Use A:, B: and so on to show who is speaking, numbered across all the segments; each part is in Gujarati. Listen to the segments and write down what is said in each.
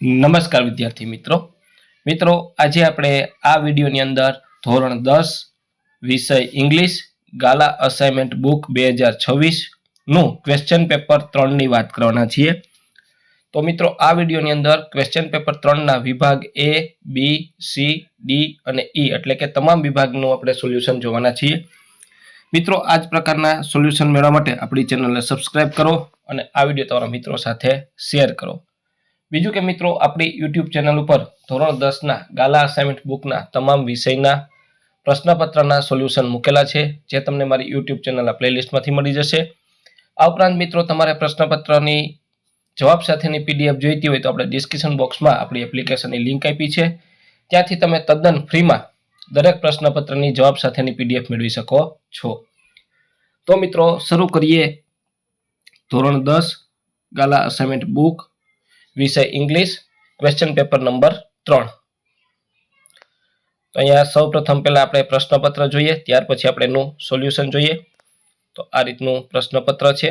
A: નમસ્કાર વિદ્યાર્થી મિત્રો. મિત્રો, આજે આપણે આ વિડીયોની અંદર ધોરણ દસ વિષય ઇંગ્લિશ ગાલા અસાઇનમેન્ટ બુક બે હજાર છવ્વીસનું ક્વેશ્ચન પેપર ત્રણની વાત કરવાના છીએ. તો મિત્રો, આ વિડીયોની અંદર ક્વેશ્ચન પેપર ત્રણના વિભાગ એ, બી, સી, ડી અને ઈ એટલે કે તમામ વિભાગનું આપણે સોલ્યુશન જોવાના છીએ. મિત્રો, આ જ પ્રકારના સોલ્યુશન મેળવવા માટે આપણી ચેનલને સબસ્ક્રાઇબ કરો અને આ વીડિયો તમારા મિત્રો સાથે શેર કરો. બીજું કે મિત્રો, આપણી યુટ્યુબ ચેનલ ઉપર ધોરણ દસના ગાલા અસાઇનમેન્ટ બુકના તમામ વિષયના પ્રશ્નપત્રના સોલ્યુશન મૂકેલા છે, જે તમને મારી યુટ્યુબ ચેનલના પ્લેલિસ્ટમાંથી મળી જશે. આ ઉપરાંત મિત્રો, તમારે પ્રશ્નપત્રની જવાબ સાથેની પીડીએફ જોઈતી હોય તો આપણે ડિસ્ક્રિપ્શન બોક્સમાં આપણી એપ્લિકેશનની લિંક આપી છે. ત્યાંથી તમે તદ્દન ફ્રીમાં દરેક પ્રશ્નપત્રની જવાબ સાથેની પીડીએફ મેળવી શકો છો. તો મિત્રો, શરૂ કરીએ ધોરણ દસ ગાલા અસાઇનમેન્ટ બુક વિષય ઇંગ્લિશ ક્વેશ્ચન પેપર નંબર ત્રણ. તો અહીંયા સૌ પ્રથમ પહેલાં આપણે પ્રશ્નપત્ર જોઈએ, ત્યાર પછી આપણે એનું સોલ્યુશન જોઈએ. તો આ રીતનું પ્રશ્નપત્ર છે.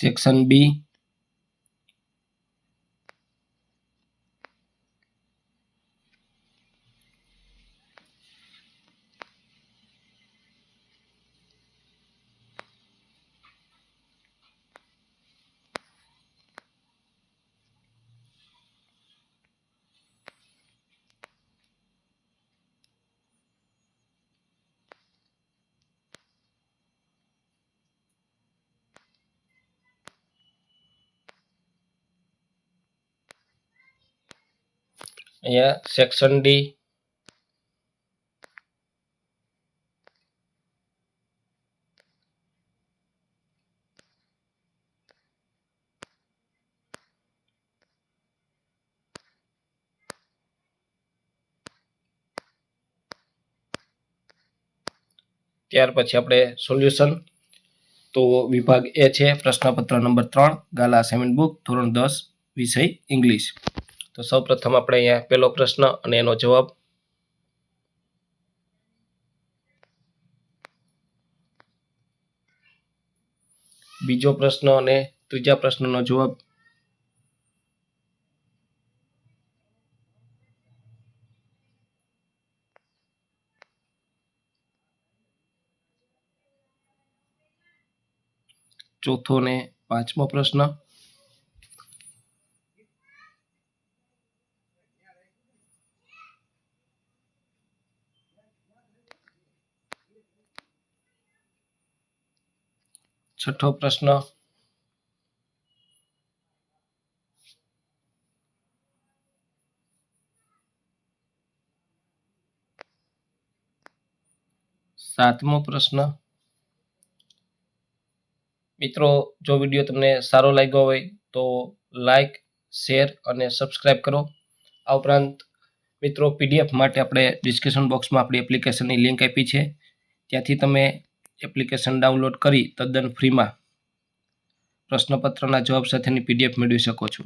A: સેક્શન બી અહીંયા સેક્શન ડી ત્યાર પછી આપણે સોલ્યુશન તો વિભાગ એ છે પ્રશ્નપત્ર નંબર ત્રણ, ગાલા અસાઇનમેન્ટ બુક ધોરણ દસ, વિષય ઇંગ્લિશ તો સૌ પ્રથમ આપણે અહીંયા પહેલો પ્રશ્ન અને એનો જવાબ. બીજો પ્રશ્ન અને ત્રીજા પ્રશ્નનો જવાબ. ચોથો ને પાંચમો પ્રશ્ન. છઠ્ઠો પ્રશ્ન. સાતમો પ્રશ્ન. મિત્રો, જો વીડિયો તમને સારો લાગ્યો હોય તો લાઈક શેર અને સબસ્ક્રાઈબ કરો. આ ઉપરાંત મિત્રો પીડીએફ માટે આપણે ડિસ્ક્રિપ્શન બોક્સમાં આપણી એપ્લિકેશનની લિંક આપી છે. ત્યાંથી તમે એપ્લિકેશન ડાઉનલોડ કરી તદ્દન ફ્રીમાં પ્રશ્નપત્રના જવાબ સાથેની પીડીએફ મેળવી શકો છો.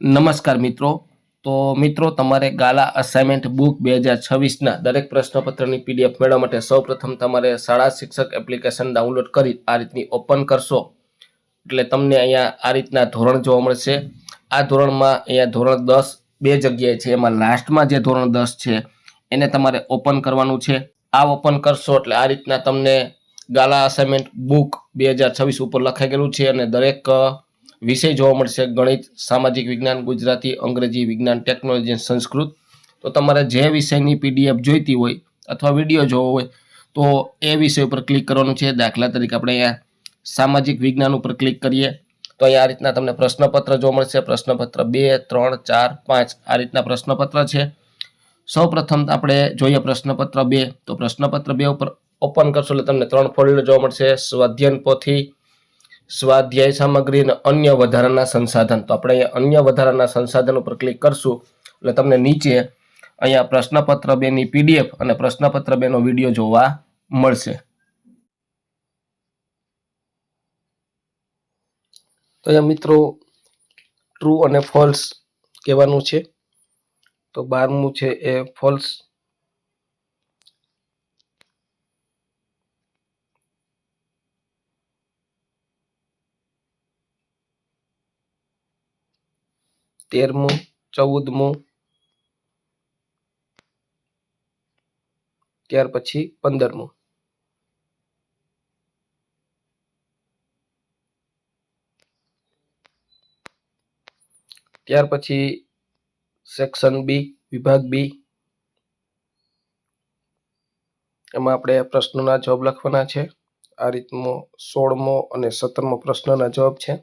A: નમસ્કાર મિત્રો. તો મિત્રો, તમારે ગાલા અસાઇનમેન્ટ બુક બે હજાર છવ્વીસના દરેક પ્રશ્નપત્રની પીડીએફ મેળવવા માટે સૌપ્રથમ તમારે શાળા શિક્ષક એપ્લિકેશન ડાઉનલોડ કરી આ રીતની ઓપન કરશો. એટલે તમને અહીંયા આ રીતના ધોરણ જોવા મળશે. આ ધોરણમાં અહીંયા ધોરણ દસ બે જગ્યાએ છે. એમાં લાસ્ટમાં જે ધોરણ દસ છે, એને તમારે ઓપન કરવાનું છે. આ ઓપન કરશો એટલે આ રીતના તમને ગાલા અસાઇનમેન્ટ બુક બે હજાર છવ્વીસ ઉપર લખાઈ ગયેલું છે અને દરેક વિષય જોવા મળશે ગણિત, સામાજિક વિજ્ઞાન, ગુજરાતી, અંગ્રેજી વિજ્ઞાન, ટેકનોલોજી સંસ્કૃત. તો તમારે જે વિષયની પીડીએફ જોઈતી હોય અથવા વીડિયો જોવો હોય, તો એ વિષય ઉપર ક્લિક કરવાનું છે. દાખલા તરીકે આપણે અહીંયા સામાજિક વિજ્ઞાન ઉપર ક્લિક કરીએ, તો અહીંયા આ રીતના તમને પ્રશ્નપત્ર જોવા મળશે. પ્રશ્નપત્ર બે, ત્રણ, ચાર, પાંચ, આ રીતના પ્રશ્નપત્ર છે. સૌ પ્રથમ આપણે જોઈએ પ્રશ્નપત્ર બે. તો પ્રશ્નપત્ર બે ઉપર ઓપન કરશો એટલે તમને ત્રણ ફોલ્ડર જોવા મળશે. સ્વાધ્યન પોથી સ્વાધ્યાય સામગ્રી અને અન્ય વધારાના સંસાધન. તો આપણે અહીંયા અન્ય વધારાના સંસાધન ઉપર ક્લિક કરશું. એટલે તમને નીચે અહીંયા પ્રશ્નપત્ર બેની પીડીએફ અને પ્રશ્નપત્ર બેનો વીડિયો જોવા મળશે. તો અહીંયા મિત્રો ટ્રુ અને ફોલ્સ કહેવાનું છે. તો બારમું છે એ ફોલ્સ તેરમું, ચૌદમું, ત્યાર પછી પંદરમું. ત્યાર પછી સેક્શન બી, વિભાગ બી. એમાં આપણે પ્રશ્નોના જવાબ લખવાના છે. આ રીતનો સોળમો અને સત્તરમો પ્રશ્નના જવાબ છે.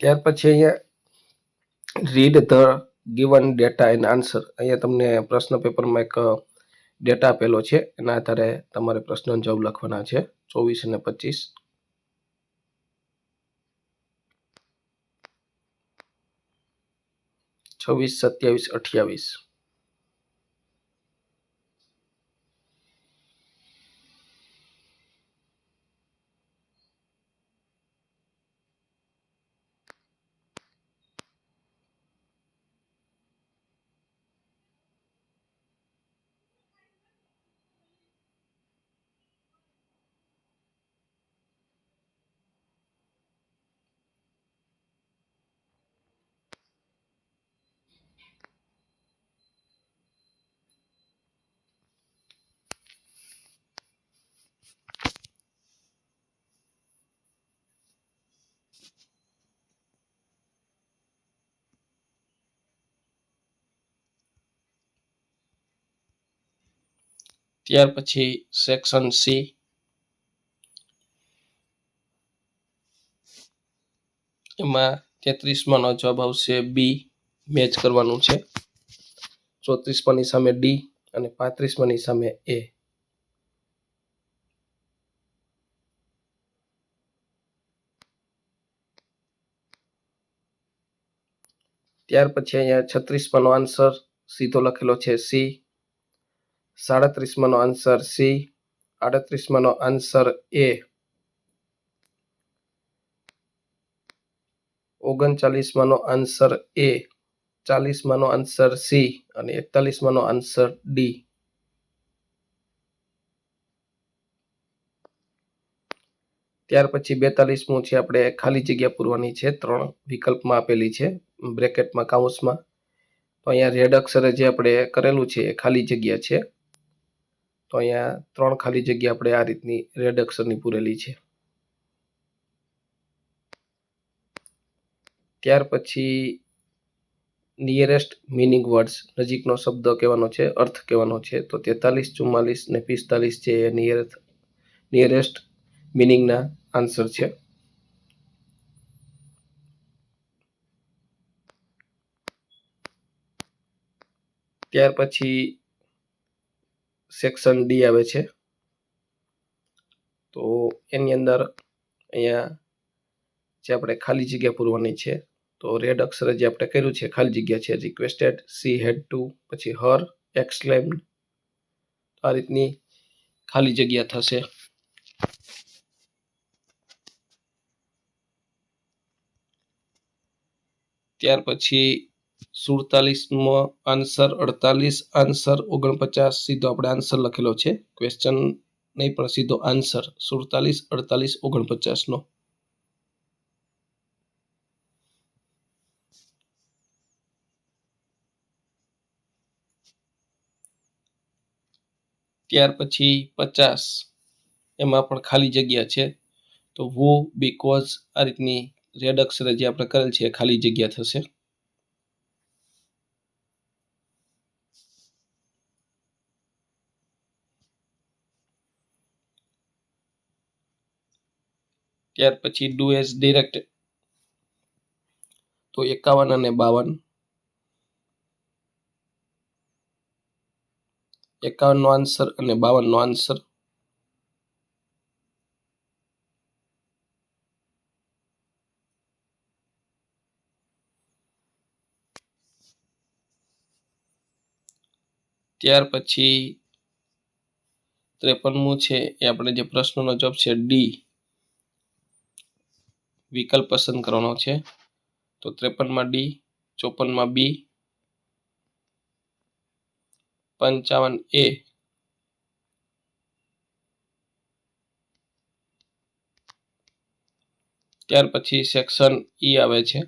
A: ત્યાર પછી અહીંયા read the given data and answer અહીંયા તમને પ્રશ્ન પેપરમાં એક ડેટા આપેલો છે. એના આધારે તમારે પ્રશ્નનો જવાબ લખવાના છે. ચોવીસ અને પચીસ. છવ્વીસ, સત્યાવીસ, અઠ્યાવીસ. ત્યાર પછી સેક્શન સી એમાં તેત્રીસમાં નો જવાબ આવશે બી મેચ કરવાનું છે. ચોત્રીસમાં ની સામે ડી અને પાંત્રીસમાં ની સામે એ ત્યાર પછી અહીંયા છત્રીસમાં નો આન્સર સીધો લખેલો છે સી સાડત્રીસમાં નો આન્સર સી આડત્રીસમાં નો આન્સર એ. ઓગણચાલીસમાં નો આન્સર એ ચાલીસમાં નો આન્સર સી અને એકતાલીસમાં નો આન્સર ડી. ત્યાર પછી બેતાલીસમું છે આપણે ખાલી જગ્યા પૂરવાની છે, ત્રણ વિકલ્પમાં આપેલી છે, બ્રેકેટમાં કાઉન્સમાં તો અહીંયા રેડ અક્ષરે જે આપણે કરેલું છે એ ખાલી જગ્યા છે. તો અહીંયા ત્રણ ખાલી જગ્યા આપણે આ રીતની રેડ અક્ષરની પૂરેલી છે. ત્યાર પછી નિયરેસ્ટ મિનિંગ વર્ડ્સ નજીકનો શબ્દ કહેવાનો છે, અર્થ કહેવાનો છે, તો તેતાલીસ, ચુમ્માલીસ ને પિસ્તાલીસ છે એ નિયરેસ્ટ નિયરેસ્ટ મિનિંગના આન્સર છે. ત્યાર પછી સેક્શન ડી આવે છે. તો એની અંદર અહીંયા જે આપણે ખાલી જગ્યા પૂરવાની છે, તો રેડ અક્ષરે જે આપણે કર્યું છે, ખાલી જગ્યા છે રિક્વેસ્ટેડ સી હેડ ટુ પછી હર એક્સલેમ આ રીતની ખાલી જગ્યા થશે. ત્યાર પછી સુડતાલીસમો આન્સર અડતાલીસ આન્સર ઓગણપચાસ, સીધો આપણે આન્સર લખેલો છે. ક્વેશ્ચન નહીં, પણ સીધો આન્સર સુડતાલીસ, અડતાલીસ, ઓગણપચાસનો. ત્યાર પછી પચાસ. એમાં પણ ખાલી જગ્યા છે. તો વો બીકોઝ આ રીતની રેડ અક્ષરે જે આપણે કરેલ છે ખાલી જગ્યા થશે. ત્યાર પછી ડુ એઝ ડિરેક્ટ તો એકાવન અને બાવન. એકાવનનો આન્સર અને બાવનનો આન્સર ત્યાર પછી ત્રેપનમું છે એ આપણે જે પ્રશ્નનો જવાબ છે ડી વિકલ્પ પસંદ કરવાનો છે. તો ત્રેપનમાં ડી ચોપનમાં બી પંચાવન એ ત્યાર પછી સેક્શન ઈ આવે છે.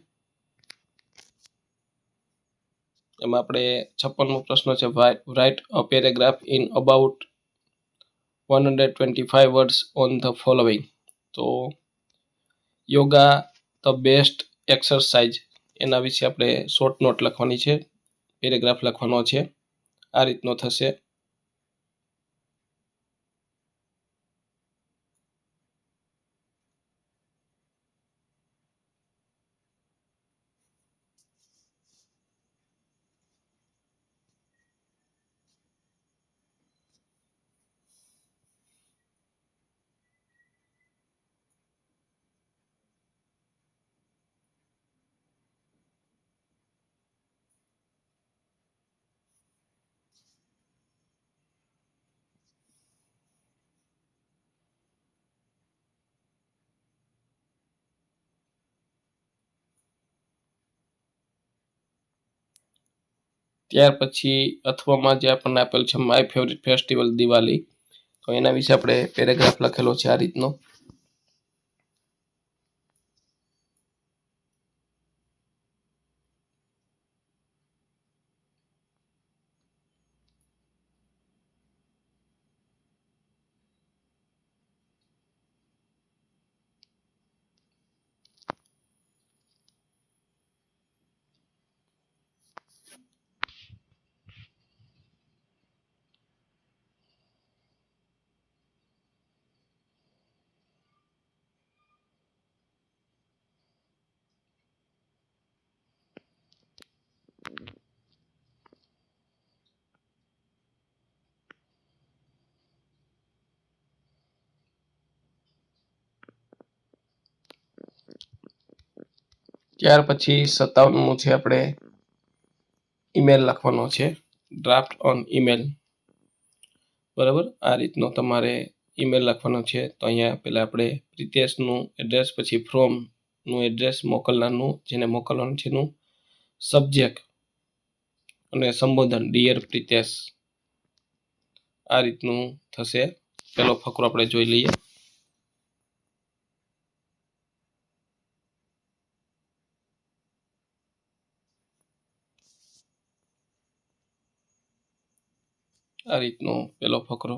A: એમાં આપણે છપ્પનમો પ્રશ્ન છે. Write a paragraph in about one hundred twenty five words on the following તો યોગા ધ બેસ્ટ એક્સરસાઇઝ. એના વિશે આપણે શોર્ટ નોટ લખવાની છે, પેરેગ્રાફ લખવાનો છે. આ રીતનો થશે. ત્યાર પછી અથવામાં જે આપણને આપેલ છે માય ફેવરિટ ફેસ્ટિવલ દિવાળી. તો એના વિશે આપણે પેરેગ્રાફ લખેલો છે આ રીતનો. ત્યાર પછી સત્તાવનમું છે આપણે ઈમેલ લખવાનો છે. ડ્રાફ્ટ ઓન ઈમેલ બરાબર? આ રીતનો તમારે ઈમેલ લખવાનો છે. તો અહીંયા પહેલાં આપણે પ્રિતેશનું એડ્રેસ પછી ફ્રોમનું એડ્રેસ મોકલનારનું, જેને મોકલવાનું છે એનું સબ્જેક્ટ અને સંબોધન. ડિયર પ્રિતેશ. આ રીતનું થશે. પહેલો ફકરો આપણે જોઈ લઈએ. આ રીતનો પેલો ફકરો.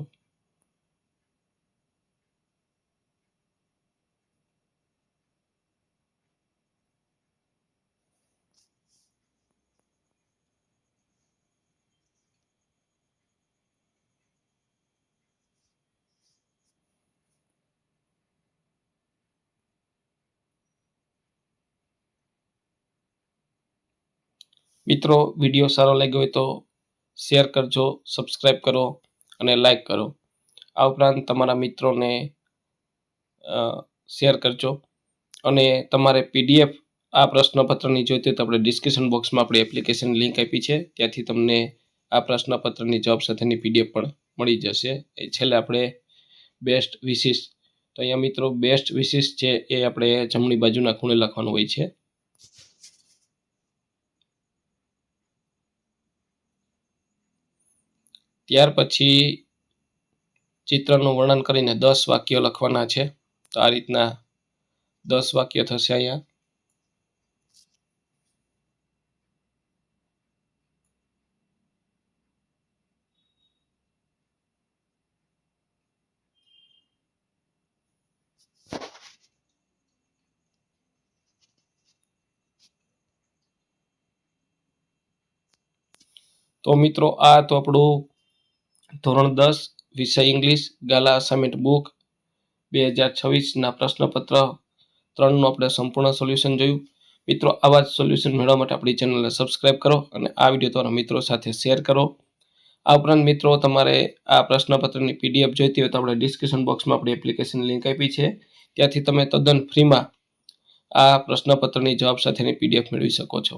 A: મિત્રો વીડિયો સારો લાગ્યો હોય તો શેર કરજો સબસ્ક્રાઈબ કરો અને લાઈક કરો. આ ઉપરાંત તમારા મિત્રોને શેર કરજો અને તમારે પીડીએફ આ પ્રશ્નપત્રની જોઈતી તો આપણે ડિસ્ક્રિપ્શન બોક્સમાં આપણી એપ્લિકેશન લિંક આપી છે, ત્યાંથી તમને આ પ્રશ્નપત્રની જવાબ સાથેની પીડીએફ પણ મળી જશે. એ છેલ્લે આપણે બેસ્ટ વિશિસ તો અહીંયા મિત્રો બેસ્ટ વિશિસ છે એ આપણે જમણી બાજુના ખૂણે લખવાનું હોય છે. ત્યાર પછી ચિત્રનું વર્ણન કરીને દસ વાક્યો લખવાના છે. તો આ રીતના દસ વાક્ય થશે અહીંયા. તો મિત્રો, આ તો આપણું ધોરણ દસ, વિષય ઇંગ્લિશ, ગાલા અસાઇનમેન્ટ બુક, બે હજાર છવ્વીસના પ્રશ્નપત્ર ત્રણનું આપણે સંપૂર્ણ સોલ્યુશન જોયું. મિત્રો, આવા જ સોલ્યુશન મેળવવા માટે આપણી ચેનલને સબસ્ક્રાઇબ કરો અને આ વીડિયો તમારા મિત્રો સાથે શેર કરો. આ ઉપરાંત મિત્રો, તમારે આ પ્રશ્નપત્રની પીડીએફ જોઈતી હોય તો આપણે ડિસ્ક્રિપ્શન બોક્સમાં આપણી એપ્લિકેશન લિંક આપી છે. ત્યાંથી તમે તદ્દન ફ્રીમાં આ પ્રશ્નપત્રની જવાબ સાથેની પીડીએફ મેળવી શકો છો.